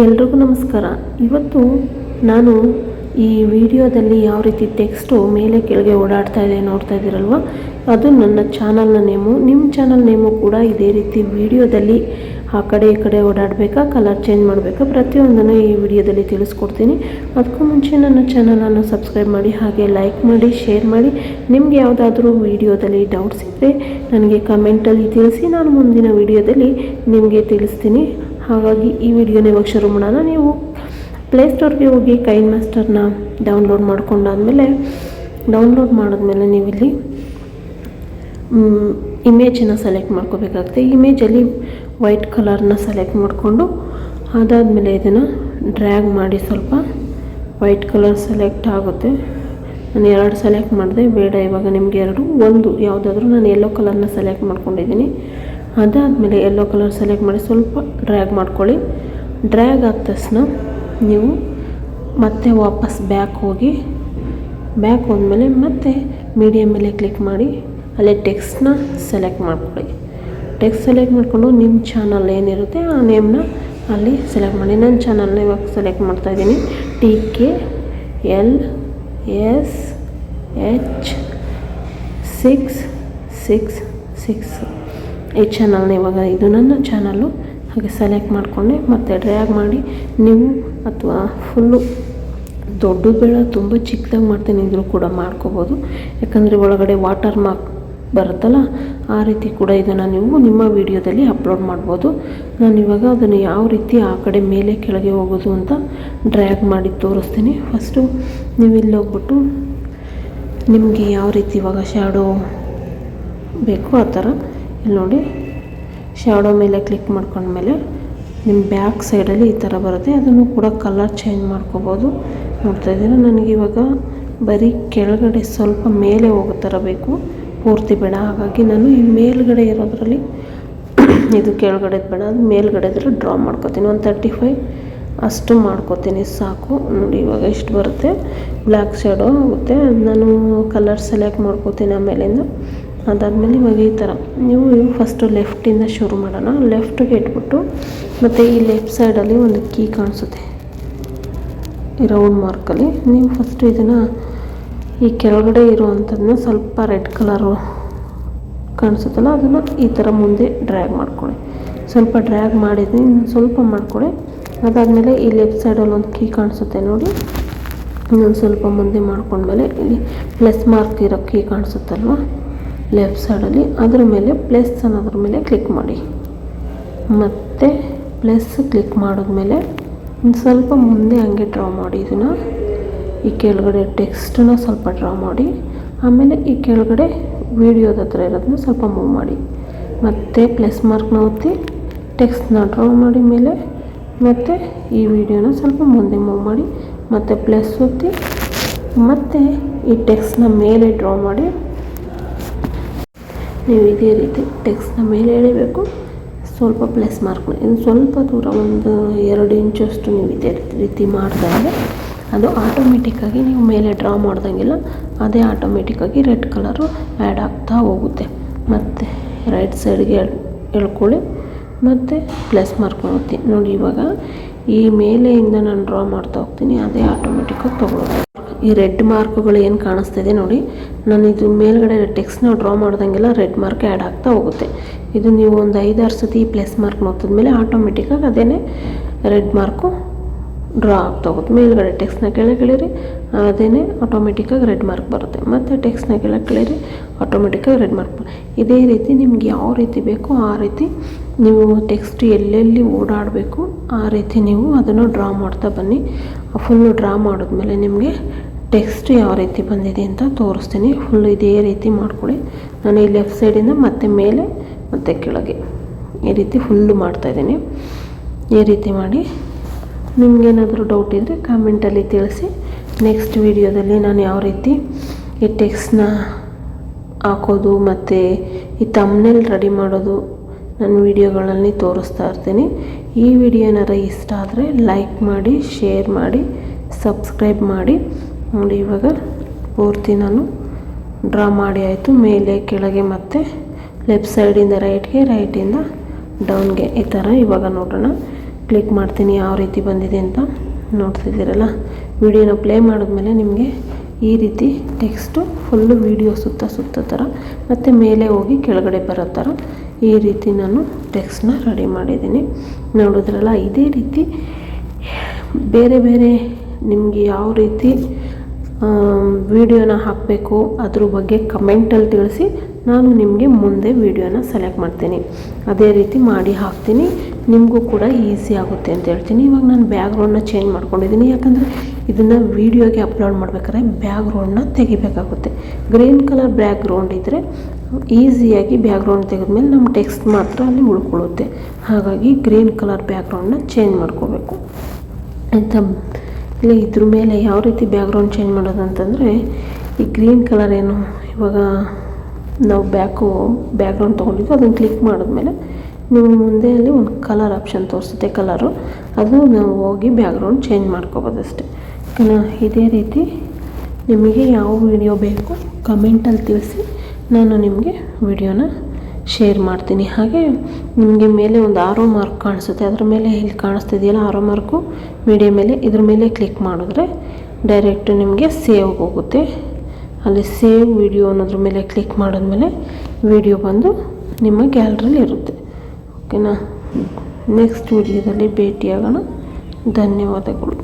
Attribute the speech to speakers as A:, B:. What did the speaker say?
A: ಎಲ್ರಿಗೂ ನಮಸ್ಕಾರ. ಇವತ್ತು ನಾನು ಈ ವಿಡಿಯೋದಲ್ಲಿ ಯಾವ ರೀತಿ ಟೆಕ್ಸ್ಟು ಮೇಲೆ ಕೆಳಗೆ ಓಡಾಡ್ತಾ ಇದೆ ನೋಡ್ತಾ ಇದ್ದೀರಲ್ವ? ಅದು ನನ್ನ ಚಾನಲ್ನ ನೇಮು. ನಿಮ್ಮ ಚಾನಲ್ ನೇಮು ಕೂಡ ಇದೇ ರೀತಿ ವಿಡಿಯೋದಲ್ಲಿ ಆ ಕಡೆ ಈ ಕಡೆ ಓಡಾಡಬೇಕಾ, ಕಲರ್ ಚೇಂಜ್ ಮಾಡಬೇಕಾ, ಪ್ರತಿಯೊಂದನ್ನು ಈ ವಿಡಿಯೋದಲ್ಲಿ ತಿಳಿಸ್ಕೊಡ್ತೀನಿ. ಅದಕ್ಕೂ ಮುಂಚೆ ನನ್ನ ಚಾನಲನ್ನು ಸಬ್ಸ್ಕ್ರೈಬ್ ಮಾಡಿ, ಹಾಗೆ ಲೈಕ್ ಮಾಡಿ, ಶೇರ್ ಮಾಡಿ. ನಿಮಗೆ ಯಾವುದಾದ್ರೂ ವಿಡಿಯೋದಲ್ಲಿ ಡೌಟ್ಸ್ ಇದ್ದರೆ ನನಗೆ ಕಮೆಂಟಲ್ಲಿ ತಿಳಿಸಿ. ನಾನು ಮುಂದಿನ ವಿಡಿಯೋದಲ್ಲಿ ನಿಮಗೆ ತಿಳಿಸ್ತೀನಿ. ಹಾಗಾಗಿ ಈ ವಿಡಿಯೋನ ಇವಾಗ ಶುರು ಮಾಡೋಣ. ನೀವು ಪ್ಲೇಸ್ಟೋರ್ಗೆ ಹೋಗಿ ಕೈನ್ ಮಾಸ್ಟರ್ನ ಡೌನ್ಲೋಡ್ ಮಾಡ್ಕೊಂಡಾದ್ಮೇಲೆ ಡೌನ್ಲೋಡ್ ಮಾಡಿದ್ಮೇಲೆ ನೀವಿಲ್ಲಿ ಇಮೇಜನ್ನ ಸೆಲೆಕ್ಟ್ ಮಾಡ್ಕೋಬೇಕಾಗುತ್ತೆ. ಇಮೇಜಲ್ಲಿ ವೈಟ್ ಕಲರ್ನ ಸೆಲೆಕ್ಟ್ ಮಾಡಿಕೊಂಡು, ಅದಾದಮೇಲೆ ಇದನ್ನು ಡ್ರ್ಯಾಗ್ ಮಾಡಿ ಸ್ವಲ್ಪ ವೈಟ್ ಕಲರ್ ಸೆಲೆಕ್ಟ್ ಆಗುತ್ತೆ. ನಾನು ಎರಡು ಸೆಲೆಕ್ಟ್ ಮಾಡಿದೆ, ಬೇಡ ಇವಾಗ ನಿಮಗೆ ಎರಡು. ಒಂದು ಯಾವುದಾದ್ರೂ ನಾನು ಯೆಲ್ಲೋ ಕಲರ್ನ ಸೆಲೆಕ್ಟ್ ಮಾಡ್ಕೊಂಡಿದ್ದೀನಿ. ಅದಾದಮೇಲೆ ಯೆಲ್ಲೋ ಕಲರ್ ಸೆಲೆಕ್ಟ್ ಮಾಡಿ ಸ್ವಲ್ಪ ಡ್ರ್ಯಾಗ್ ಮಾಡ್ಕೊಳ್ಳಿ. ಡ್ರ್ಯಾಗ್ ಆದ ತಕ್ಷಣ ನೀವು ಮತ್ತೆ ವಾಪಸ್ ಬ್ಯಾಕ್ ಹೋಗಿ ಬ್ಯಾಕ್ ಹೋದ್ಮೇಲೆ ಮತ್ತೆ ಮೀಡಿಯಮ್ ಮೇಲೆ ಕ್ಲಿಕ್ ಮಾಡಿ, ಅಲ್ಲೇ ಟೆಕ್ಸ್ಟ್ನ ಸೆಲೆಕ್ಟ್ ಮಾಡ್ಕೊಳ್ಳಿ. ಟೆಕ್ಸ್ಟ್ ಸೆಲೆಕ್ಟ್ ಮಾಡಿಕೊಂಡು ನಿಮ್ಮ ಚಾನಲ್ ಏನಿರುತ್ತೆ ಆ ನೇಮ್ನ ಅಲ್ಲಿ ಸೆಲೆಕ್ಟ್ ಮಾಡಿ. ನನ್ನ ಚಾನಲ್ನ ಇವಾಗ ಸೆಲೆಕ್ಟ್ ಮಾಡ್ತಾಯಿದ್ದೀನಿ T K L S H six six six ಈ ಚಾನಲ್ನ ಇವಾಗ ಇದು ನನ್ನ ಚಾನಲ್ಲು ಹಾಗೆ ಸೆಲೆಕ್ಟ್ ಮಾಡಿಕೊಂಡೆ, ಮತ್ತು ಡ್ರ್ಯಾಗ್ ಮಾಡಿ ನೀವು ಅಥವಾ ಫುಲ್ಲು ದೊಡ್ಡ ಬೇಡ ತುಂಬ ಚಿಕ್ಕದಾಗಿ ಮಾಡ್ತೀನಿ, ಇದ್ರೂ ಕೂಡ ಮಾಡ್ಕೋಬೋದು. ಯಾಕಂದರೆ ಒಳಗಡೆ ವಾಟರ್ ಮಾರ್ಕ್ ಬರುತ್ತಲ್ಲ, ಆ ರೀತಿ ಕೂಡ ಇದನ್ನು ನೀವು ನಿಮ್ಮ ವಿಡಿಯೋದಲ್ಲಿ ಅಪ್ಲೋಡ್ ಮಾಡ್ಬೋದು. ನಾನು ಇವಾಗ ಅದನ್ನು ಯಾವ ರೀತಿ ಆ ಕಡೆ ಮೇಲೆ ಕೆಳಗೆ ಹೋಗೋದು ಅಂತ ಡ್ರ್ಯಾಗ್ ಮಾಡಿ ತೋರಿಸ್ತೀನಿ. ಫಸ್ಟು ನೀವು ಇಲ್ಲಿ ಹೋಗ್ಬಿಟ್ಟು ನಿಮಗೆ ಯಾವ ರೀತಿ ಇವಾಗ ಶ್ಯಾಡೋ ಬೇಕು ಆ ಥರ ಇಲ್ಲಿ ನೋಡಿ. ಶ್ಯಾಡೋ ಮೇಲೆ ಕ್ಲಿಕ್ ಮಾಡ್ಕೊಂಡ್ಮೇಲೆ ನಿಮ್ಮ ಬ್ಯಾಕ್ ಸೈಡಲ್ಲಿ ಈ ಥರ ಬರುತ್ತೆ. ಅದನ್ನು ಕೂಡ ಕಲರ್ ಚೇಂಜ್ ಮಾಡ್ಕೋಬೋದು. ನೋಡ್ತಾ ಇದ್ದೀರಾ? ನನಗಿವಾಗ ಬರೀ ಕೆಳಗಡೆ ಸ್ವಲ್ಪ ಮೇಲೆ ಹೋಗೋ ಥರ ಬೇಕು. ಪೂರ್ತಿ ಬೇಡ. ಹಾಗಾಗಿ ನಾನು ಈ ಮೇಲ್ಗಡೆ ಇರೋದ್ರಲ್ಲಿ ಇದು ಕೆಳಗಡೆದು ಬೇಡ. ಅದು ಮೇಲ್ಗಡೆ ಇದ್ರೆ ಡ್ರಾ ಮಾಡ್ಕೋತೀನಿ. ಒಂದು ತರ್ಟಿ ಫೈವ್ ಅಷ್ಟು ಮಾಡ್ಕೋತೀನಿ. ಸಾಕು. ನೋಡಿ, ಇವಾಗ ಎಷ್ಟು ಬರುತ್ತೆ. ಬ್ಲ್ಯಾಕ್ ಶ್ಯಾಡೋ ಆಗುತ್ತೆ. ನಾನು ಕಲರ್ ಸೆಲೆಕ್ಟ್ ಮಾಡ್ಕೋತೀನಿ ಆಮೇಲಿಂದ. ಅದಾದಮೇಲೆ ಇವಾಗ ಈ ಥರ. ನೀವು ಫಸ್ಟು ಲೆಫ್ಟಿಂದ ಶುರು ಮಾಡೋಣ. ಲೆಫ್ಟಿಗೆ ಇಟ್ಬಿಟ್ಟು ಮತ್ತು ಈ ಲೆಫ್ಟ್ ಸೈಡಲ್ಲಿ ಒಂದು ಕೀ ಕಾಣಿಸುತ್ತೆ. ರೌಂಡ್ ಮಾರ್ಕಲ್ಲಿ ನೀವು ಫಸ್ಟು ಇದನ್ನು ಈ ಕೆಳಗಡೆ ಇರುವಂಥದ್ದನ್ನ ಸ್ವಲ್ಪ ರೆಡ್ ಕಲರು ಕಾಣಿಸುತ್ತಲ್ಲ, ಅದನ್ನು ಈ ಥರ ಮುಂದೆ ಡ್ರ್ಯಾಗ್ ಮಾಡ್ಕೊಳ್ಳಿ. ಸ್ವಲ್ಪ ಡ್ರ್ಯಾಗ್ ಮಾಡಿದ್ದೀನಿ ಇನ್ನೊಂದು ಸ್ವಲ್ಪ ಮಾಡ್ಕೊಳ್ಳಿ. ಅದಾದಮೇಲೆ ಈ ಲೆಫ್ಟ್ ಸೈಡಲ್ಲಿ ಒಂದು ಕೀ ಕಾಣಿಸುತ್ತೆ ನೋಡಿ. ಇನ್ನೊಂದು ಸ್ವಲ್ಪ ಮುಂದೆ ಮಾಡ್ಕೊಂಡ್ಮೇಲೆ ಇಲ್ಲಿ ಪ್ಲಸ್ ಮಾರ್ಕ್ ಇರೋ ಕೀ ಕಾಣಿಸುತ್ತಲ್ವ? ಲೆಫ್ಟ್ ಸೈಡಲ್ಲಿ ಅದರ ಮೇಲೆ ಪ್ಲಸ್ ಅನ್ನೋದ್ರ ಮೇಲೆ ಕ್ಲಿಕ್ ಮಾಡಿ. ಮತ್ತು ಪ್ಲಸ್ ಕ್ಲಿಕ್ ಮಾಡಿದ್ಮೇಲೆ ಒಂದು ಸ್ವಲ್ಪ ಮುಂದೆ ಹಂಗೆ ಡ್ರಾ ಮಾಡಿ ಇದನ್ನು. ಈ ಕೆಳಗಡೆ ಟೆಕ್ಸ್ಟನ್ನ ಸ್ವಲ್ಪ ಡ್ರಾ ಮಾಡಿ. ಆಮೇಲೆ ಈ ಕೆಳಗಡೆ ವೀಡಿಯೋದ ಹತ್ರ ಇರೋದನ್ನ ಸ್ವಲ್ಪ ಮೂವ್ ಮಾಡಿ. ಮತ್ತು ಪ್ಲಸ್ ಮಾರ್ಕ್ನ ಒತ್ತಿ ಟೆಕ್ಸ್ಟ್ನ ಡ್ರಾ ಮಾಡಿ ಮೇಲೆ. ಮತ್ತು ಈ ವಿಡಿಯೋನ ಸ್ವಲ್ಪ ಮುಂದೆ ಮೂವ್ ಮಾಡಿ. ಮತ್ತು ಪ್ಲಸ್ ಒತ್ತಿ ಮತ್ತು ಈ ಟೆಕ್ಸ್ಟ್ನ ಮೇಲೆ ಡ್ರಾ ಮಾಡಿ. ನೀವು ಇದೇ ರೀತಿ ಟೆಕ್ಸ್ಟ್ನ ಮೇಲೆ ಎಳಿಬೇಕು. ಸ್ವಲ್ಪ ಪ್ಲಸ್ ಮಾರ್ಕ್ನ ಇನ್ನು ಸ್ವಲ್ಪ ದೂರ ಒಂದು ಎರಡು ಇಂಚಷ್ಟು ನೀವು ಇದೇ ರೀತಿ ಮಾಡಿದಾಗ ಅದು ಆಟೋಮೆಟಿಕ್ಕಾಗಿ ನೀವು ಮೇಲೆ ಡ್ರಾ ಮಾಡ್ದಂಗಿಲ್ಲ ಅದೇ ಆಟೋಮೆಟಿಕ್ಕಾಗಿ ರೆಡ್ ಕಲರು ಆ್ಯಡ್ ಆಗ್ತಾ ಹೋಗುತ್ತೆ. ಮತ್ತು ರೈಟ್ ಸೈಡ್ಗೆ ಎಳ್ಕೊಳ್ಳಿ. ಮತ್ತು ಪ್ಲಸ್ ಮಾರ್ಕ್ ಮಾಡ್ತೀನಿ ನೋಡಿ ಇವಾಗ ಈ ಮೇಲೆಯಿಂದ ನಾನು ಡ್ರಾ ಮಾಡ್ತಾ ಹೋಗ್ತೀನಿ, ಅದೇ ಆಟೋಮೆಟಿಕ್ಕಾಗಿ ತೊಗೊಳೋದು ಈ ರೆಡ್ ಮಾರ್ಕ್ಗಳು ಏನು ಕಾಣಿಸ್ತಿದೆ ನೋಡಿ. ನಾನು ಇದು ಮೇಲ್ಗಡೆ ಟೆಕ್ಸ್ಟ್ನ ಡ್ರಾ ಮಾಡ್ದಂಗೆಲ್ಲ ರೆಡ್ ಮಾರ್ಕ್ ಆ್ಯಡ್ ಆಗ್ತಾ ಹೋಗುತ್ತೆ. ಇದು ನೀವು ಒಂದು ಐದಾರು ಸತಿ ಪ್ಲಸ್ ಮಾರ್ಕ್ ನೋಡ್ತಿದ್ಮೇಲೆ ಆಟೋಮೆಟಿಕ್ಕಾಗಿ ಅದೇ ರೆಡ್ ಮಾರ್ಕು ಡ್ರಾ ಆಗ್ತಾ ಹೋಗುತ್ತೆ. ಮೇಲ್ಗಡೆ ಟೆಕ್ಸ್ಟ್ನ ಕೆಳಗೆ ಅದೇನೇ ಅದೇ ಆಟೋಮೆಟಿಕ್ಕಾಗಿ ರೆಡ್ ಮಾರ್ಕ್ ಬರುತ್ತೆ. ಮತ್ತು ಟೆಕ್ಸ್ಟ್ನ ಕೆಳಗೆ ಇಳಿರಿ ಆಟೋಮೆಟಿಕ್ಕಾಗಿ ರೆಡ್ ಮಾರ್ಕ್ ಬರುತ್ತೆ ಇದೇ ರೀತಿ ನಿಮ್ಗೆ ಯಾವ ರೀತಿ ಬೇಕೋ ಆ ರೀತಿ ನೀವು ಟೆಕ್ಸ್ಟ್ ಎಲ್ಲೆಲ್ಲಿ ಓಡಾಡಬೇಕು ಆ ರೀತಿ ನೀವು ಅದನ್ನು ಡ್ರಾ ಮಾಡ್ತಾ ಬನ್ನಿ. ಫುಲ್ಲು ಡ್ರಾ ಮಾಡಿದ್ಮೇಲೆ ನಿಮಗೆ ಟೆಕ್ಸ್ಟ್ ಯಾವ ರೀತಿ ಬಂದಿದೆ ಅಂತ ತೋರಿಸ್ತೀನಿ. ಫುಲ್ ಇದೇ ರೀತಿ ಮಾಡಿಕೊಳ್ಳಿ. ನಾನು ಈ ಲೆಫ್ಟ್ ಸೈಡಿಂದ ಮತ್ತೆ ಮೇಲೆ ಮತ್ತು ಕೆಳಗೆ ಈ ರೀತಿ ಫುಲ್ಲು ಮಾಡ್ತಾಯಿದ್ದೀನಿ ಈ ರೀತಿ ಮಾಡಿ. ನಿಮಗೇನಾದರೂ ಡೌಟ್ ಇದ್ದರೆ ಕಾಮೆಂಟಲ್ಲಿ ತಿಳಿಸಿ. ನೆಕ್ಸ್ಟ್ ವಿಡಿಯೋದಲ್ಲಿ ನಾನು ಯಾವ ರೀತಿ ಈ ಟೆಕ್ಸ್ಟ್ನ ಹಾಕೋದು ಮತ್ತು ಈ ತಮ್ನೆಲ್ ರೆಡಿ ಮಾಡೋದು ನನ್ನ ವಿಡಿಯೋಗಳಲ್ಲಿ ತೋರಿಸ್ತಾ ಇರ್ತೀನಿ. ಈ ವಿಡಿಯೋ ಏನಾರ ಇಷ್ಟ ಆದರೆ ಲೈಕ್ ಮಾಡಿ ಶೇರ್ ಮಾಡಿ ಸಬ್ಸ್ಕ್ರೈಬ್ ಮಾಡಿ. ನೋಡಿ ಇವಾಗ ಪೂರ್ತಿ ನಾನು ಡ್ರಾ ಮಾಡಿ ಆಯಿತು. ಮೇಲೆ, ಕೆಳಗೆ ಮತ್ತು ಲೆಫ್ಟ್ ಸೈಡಿಂದ ರೈಟ್ಗೆ ರೈಟಿಂದ ಡೌನ್ಗೆ ಈ ಥರ ಇವಾಗ ನೋಡೋಣ. ಕ್ಲಿಕ್ ಮಾಡ್ತೀನಿ ಯಾವ ರೀತಿ ಬಂದಿದೆ ಅಂತ ನೋಡ್ತಿದ್ದೀರಲ್ಲ? ವಿಡಿಯೋನ ಪ್ಲೇ ಮಾಡಿದ್ಮೇಲೆ ನಿಮಗೆ ಈ ರೀತಿ ಟೆಕ್ಸ್ಟು ಫುಲ್ಲು ವಿಡಿಯೋ ಸುತ್ತ ಸುತ್ತ ಥರ ಮತ್ತು ಮೇಲೆ ಹೋಗಿ ಕೆಳಗಡೆ ಬರೋ ಥರ ಈ ರೀತಿ ನಾನು ಟೆಕ್ಸ್ಟ್ನ ರೆಡಿ ಮಾಡಿದ್ದೀನಿ. ನೋಡಿದ್ರಲ್ಲ, ಇದೇ ರೀತಿ ಬೇರೆ ಬೇರೆ ನಿಮಗೆ ಯಾವ ರೀತಿ ವಿಡಿಯೋನ ಹಾಕಬೇಕು. ಅದ್ರ ಬಗ್ಗೆ ಕಮೆಂಟಲ್ಲಿ ತಿಳಿಸಿ. ನಾನು ನಿಮಗೆ ಮುಂದೆ ವಿಡಿಯೋನ ಸೆಲೆಕ್ಟ್ ಮಾಡ್ತೀನಿ. ಅದೇ ರೀತಿ ಮಾಡಿ ಹಾಕ್ತೀನಿ. ನಿಮಗೂ ಕೂಡ ಈಸಿ ಆಗುತ್ತೆ ಅಂತ ಹೇಳ್ತೀನಿ. ಇವಾಗ ನಾನು ಬ್ಯಾಗ್ರೌಂಡನ್ನ ಚೇಂಜ್ ಮಾಡ್ಕೊಂಡಿದ್ದೀನಿ. ಯಾಕಂದರೆ ಇದನ್ನು ವೀಡಿಯೋಗೆ ಅಪ್ಲೋಡ್ ಮಾಡ್ಬೇಕಾದ್ರೆ ಬ್ಯಾಗ್ರೌಂಡನ್ನ ತೆಗಿಬೇಕಾಗುತ್ತೆ. ಗ್ರೀನ್ ಕಲರ್ ಬ್ಯಾಗ್ರೌಂಡ್ ಇದ್ದರೆ ಈಸಿಯಾಗಿ ಬ್ಯಾಗ್ರೌಂಡ್ ತೆಗೆದ್ಮೇಲೆ ನಮ್ಮ ಟೆಕ್ಸ್ಟ್ ಮಾತ್ರ ಅಲ್ಲಿ ಉಳ್ಕೊಳ್ಳುತ್ತೆ. ಹಾಗಾಗಿ ಗ್ರೀನ್ ಕಲರ್ ಬ್ಯಾಗ್ರೌಂಡನ್ನ ಚೇಂಜ್ ಮಾಡ್ಕೋಬೇಕು. ಅಂತ ಇಲ್ಲಿ ಇದ್ರ ಮೇಲೆ ಯಾವ ರೀತಿ ಬ್ಯಾಕ್ಗ್ರೌಂಡ್ ಚೇಂಜ್ ಮಾಡೋದು ಅಂತಂದರೆ ಈ ಗ್ರೀನ್ ಕಲರ್ ಏನು, ಇವಾಗ ನಾವು ಬ್ಯಾಕು ಬ್ಯಾಕ್ಗ್ರೌಂಡ್ ತೊಗೊಂಡಿದ್ದು, ಅದನ್ನು ಕ್ಲಿಕ್ ಮಾಡಿದ್ಮೇಲೆ ನಿಮ್ಮ ಮುಂದೆ ಅಲ್ಲಿ ಒಂದು ಕಲರ್ ಆಪ್ಷನ್ ತೋರಿಸುತ್ತೆ ಕಲರು ಅದು ನಾವು ಹೋಗಿ ಬ್ಯಾಕ್ಗ್ರೌಂಡ್ ಚೇಂಜ್ ಮಾಡ್ಕೋಬೋದು ಅಷ್ಟೇ ಇದೇ ರೀತಿ ನಿಮಗೆ ಯಾವ ವಿಡಿಯೋ ಬೇಕು ಕಮೆಂಟಲ್ಲಿ ತಿಳಿಸಿ, ನಾನು ನಿಮಗೆ ವಿಡಿಯೋನ ಶೇರ್ ಮಾಡ್ತೀನಿ. ಹಾಗೆ ನಿಮಗೆ ಮೇಲೆ ಒಂದು ಆರೋ ಮಾರ್ಕ್ ಕಾಣಿಸುತ್ತೆ. ಅದರ ಮೇಲೆ ಇಲ್ಲಿ ಕಾಣಿಸ್ತಿದೆಯಲ್ಲ ಆರೋ ಮಾರ್ಕು ಮೀಡಿಯಾ ಮೇಲೆ. ಇದ್ರ ಮೇಲೆ ಕ್ಲಿಕ್ ಮಾಡಿದ್ರೆ ಡೈರೆಕ್ಟ್ ನಿಮಗೆ ಸೇವ್ ಹೋಗುತ್ತೆ. ಅಲ್ಲಿ ಸೇವ್ ವಿಡಿಯೋ ಅನ್ನೋದ್ರ ಮೇಲೆ ಕ್ಲಿಕ್ ಮಾಡಿದ್ಮೇಲೆ ವಿಡಿಯೋ ಬಂದು ನಿಮ್ಮ ಗ್ಯಾಲ್ರಿಲಿ ಇರುತ್ತೆ. ಓಕೆನಾ ನೆಕ್ಸ್ಟ್ ವಿಡಿಯೋದಲ್ಲಿ ಭೇಟಿಯಾಗೋಣ. ಧನ್ಯವಾದಗಳು.